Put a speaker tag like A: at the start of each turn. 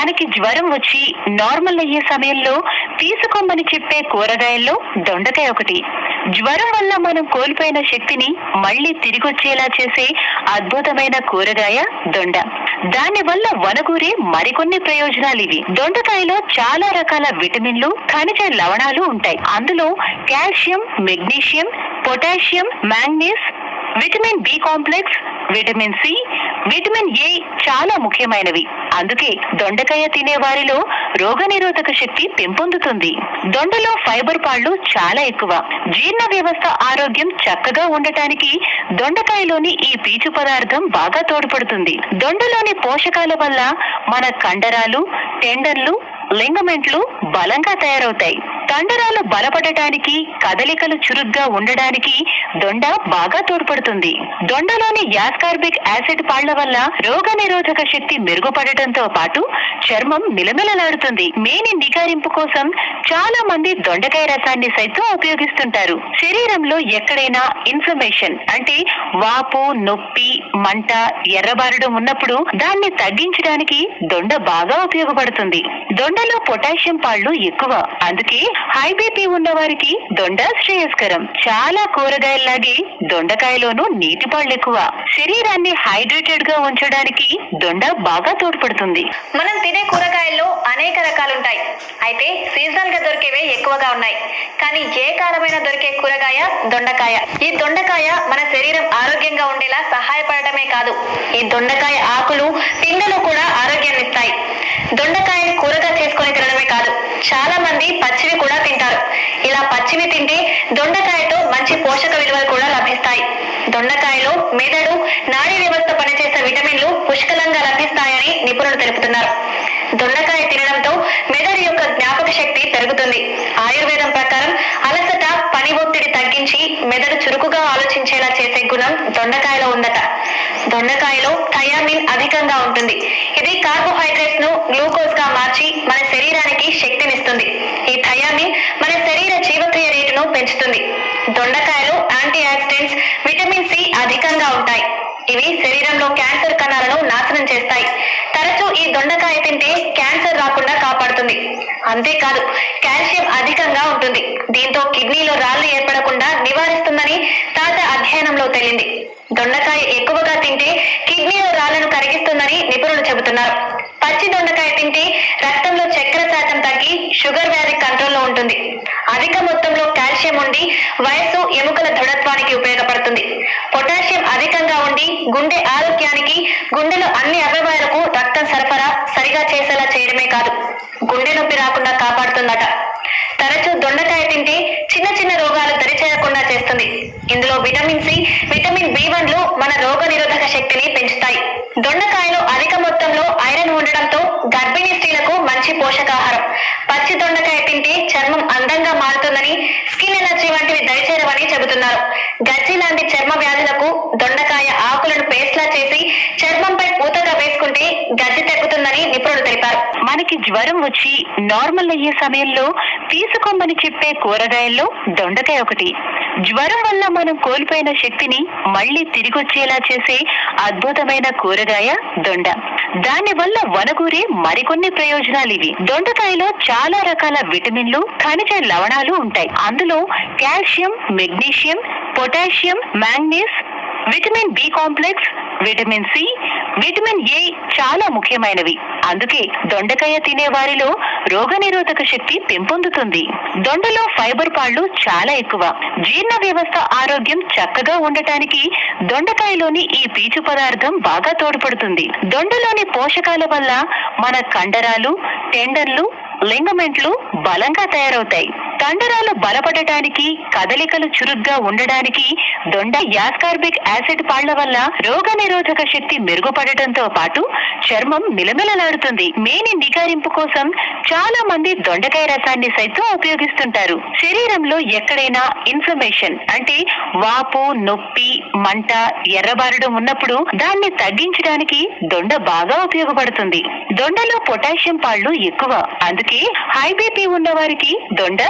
A: మనకి జ్వరం వచ్చి నార్మల్ అయ్యే సమయంలో తీసుకోమని చెప్పే కూరగాయల్లో దొండకాయ ఒకటి. జ్వరం వల్ల మనం కోల్పోయిన శక్తిని మళ్ళీ తిరిగొచ్చేలా చేసే అద్భుతమైన కూరగాయ దొండ. దాని వల్ల వనగూరే మరికొన్ని ప్రయోజనాలు ఇవి. దొండకాయలో చాలా రకాల విటమిన్లు ఖనిజ లవణాలు ఉంటాయి. అందులో calcium magnesium potassium manganese vitamin B complex vitamin C vitamin A చాలా ముఖ్యమైనవి. అందుకే దొండకాయ తినే వారిలో రోగనిరోధక శక్తి పెంపొందుతుంది. దొండలో ఫైబర్ పాళ్ళు చాలా ఎక్కువ. జీర్ణ వ్యవస్థ ఆరోగ్యం చక్కగా ఉండటానికి దొండకాయలోని ఈ పీచు పదార్థం బాగా తోడ్పడుతుంది. దొండలోని పోషకాల వల్ల మన కండరాలు టెండర్లు లింగమెంట్లు బలంగా తయారవుతాయి. కండరాలు బలపడటానికి కదలికలు చురుగ్గా ఉండడానికి దొండ బాగా తోడ్పడుతుంది. దొండలోని యాస్కార్బిక్ యాసిడ్ పాళ్ళ వల్ల రోగ నిరోధక శక్తి మెరుగుపడటంతో పాటు చర్మం మిలమిలలాడుతుంది. మేని నిగారింపు కోసం చాలా మంది దొండకాయ రసాన్ని సైతం ఉపయోగిస్తుంటారు. శరీరంలో ఎక్కడైనా ఇన్ఫ్లమేషన్ అంటే వాపు నొప్పి మంట ఎర్రబారడం ఉన్నప్పుడు దాన్ని తగ్గించడానికి దొండ బాగా ఉపయోగపడుతుంది. దొండలో పొటాషియం పాళ్ళు ఎక్కువ. అందుకే హై బీపీ ఉన్న వారికి దొండ శ్రేయస్కరం. చాలా కూరగాయల్లాగే దొండకాయలోనూ నీటి పాళ్ళు ఎక్కువ. శరీరాన్ని హైడ్రేటెడ్గా ఉంచడానికి దొండ బాగా తోడ్పడుతుంది.
B: మనం తినే కూరగాయల్లో అనేక రకాలుంటాయి. అయితే సీజనల్గా దొరికేవే ఎక్కువగా ఉన్నాయి. కానీ ఏ కాలమైన దొరికే కూరగాయ దొండకాయ. ఈ దొండకాయ మన శరీరం ఆరోగ్యంగా ఉండేలా సహాయపడటమే కాదు. ఈ దొండకాయ ఆకులు పిందెలు కూడా ఆరోగ్యాన్ని ఇస్తాయి దొండకాయని కూరగా చేసుకుని తినడమే కాదు. చాలా మంది పచ్చివి కూడా తింటారు. ఇలా పచ్చివి తింటే దొండకాయతో మంచి పోషక విలువలు కూడా లభిస్తాయి. దొండకాయలో మెదడు నాడీ వ్యవస్థ పనిచేసే విటమిన్లు పుష్కలంగా లభిస్తాయని నిపుణులు తెలుపుతున్నారు. దొండకాయ తినడంతో మెదడు యొక్క జ్ఞాపక శక్తి పెరుగుతుంది. ఆయుర్వేదం ప్రకారం అలసట పని ఒత్తిడి తగ్గించి మెదడు చురుకుగా ఆలోచించేలా చేసే గుణం దొండకాయలో ఉందట. దొండకాయలో థయామిన్ అధికంగా ఉంటుంది. ఇది కార్బోహైడ్రేట్స్ను గ్లూకోజ్గా మార్చి మన శరీరానికి శక్తినిస్తుంది. ఈ థయామిన్ మన శరీర జీవక్రియ రేటును పెంచుతుంది. దొండకాయలో యాంటీ ఆక్సిడెంట్స్ విటమిన్ సి అధికంగా ఉంటాయి. ఇవి శరీరంలో క్యాన్సర్ కణాలను నాశనం చేస్తాయి. తరచూ ఈ దొండకాయ తింటే క్యాన్సర్ రాకుండా కాపాడుతుంది. అంతేకాదు కాల్షియం అధికంగా ఉంటుంది. దీంతో కిడ్నీలో రాళ్ళు ఏర్పడకుండా నివారిస్తుందని తాజా అధ్యయనంలో తేలింది. దొండకాయ ఎక్కువ నిపుణులు పచ్చి దొండకాయ తింటే రక్తంలో చక్కెర శాతం తగ్గి షుగర్ వ్యాధి కంట్రోల్లో ఉంటుంది. అధిక మొత్తంలో కాల్షియం ఉండి వయస్సు ఎముకల దృఢత్వానికి ఉపయోగపడుతుంది. పొటాషియం అధికంగా ఉండి గుండె ఆరోగ్యానికి గుండెలో అన్ని అవయవాలకు రక్తం సరఫరా సరిగా చేసేలా చేయడమే కాదు గుండె నొప్పి రాకుండా కాపాడుతుందట. తరచూ దొండకాయ తింటే చిన్న చిన్న రోగాలు దరిచేయకుండా చేస్తుంది. ఇందులో విటమిన్ సి విటమిన్ బి వన్లు మన రోగ నిరోధక శక్తిని పెంచుతాయి. దొండకాయలో మొత్తంలో ఐరన్ ఉండడంతో గర్భిణీ స్త్రీలకు మంచి పోషకాహారం. పచ్చి దొండకాయ తింటే చర్మం అందంగా మారుతుందని స్కిన్ ఎలర్జీ వంటివి దయచేరవని చెబుతున్నారు. గజ్జి లాంటి చర్మ వ్యాధులకు దొండకాయ ఆకులను పేస్ట్ లా చేసి చర్మంపై పూతగా వేసుకుంటే గజ్జి తగ్గుతుందని నిపుణులు తెలిపారు.
A: మనకి జ్వరం వచ్చి నార్మల్ అయ్యే సమయంలో తీసుకోమని చెప్పే కూరగాయల్లో దొండకాయ ఒకటి. జ్వరం వల్ల మనం కోల్పోయిన శక్తిని మళ్ళీ తిరిగొచ్చేలా చేసే అద్భుతమైన కూరగాయ దొండ. దాని వల్ల వనగూరే మరికొన్ని ప్రయోజనాలు ఇవి దొండకాయలో చాలా రకాల విటమిన్లు ఖనిజ లవణాలు ఉంటాయి. అందులో calcium magnesium potassium manganese vitamin B complex vitamin C vitamin A చాలా ముఖ్యమైనవి. అందుకే దొండకాయ తినే వారిలో రోగనిరోధక శక్తి పెంపొందుతుంది. దొండలో ఫైబర్ పాళ్ళు చాలా ఎక్కువ. జీర్ణ వ్యవస్థ ఆరోగ్యం చక్కగా ఉండటానికి దొండకాయలోని ఈ పీచు పదార్థం బాగా తోడ్పడుతుంది. దొండలోని పోషకాల వల్ల మన కండరాలు టెండర్లు లింగమెంట్లు బలంగా తయారవుతాయి. కండరాలు బలపడటానికి కదలికలు చురుగ్గా ఉండడానికి దొండ యాస్కార్బిక్ యాసిడ్ పాళ్ళ వల్ల రోగ నిరోధక శక్తి మెరుగుపడటంతో పాటు చర్మం మిలమిలలాడుతుంది. మేని నిగారింపు కోసం చాలా మంది దొండకాయ రసాన్ని సైతం ఉపయోగిస్తుంటారు. శరీరంలో ఎక్కడైనా ఇన్ఫ్లమేషన్ అంటే వాపు నొప్పి మంట ఎర్రబారడం ఉన్నప్పుడు దాన్ని తగ్గించడానికి దొండ బాగా ఉపయోగపడుతుంది. దొండలో పొటాషియం పాళ్ళు ఎక్కువ. అందుకే హై బీపీ ఉన్న వారికి దొండ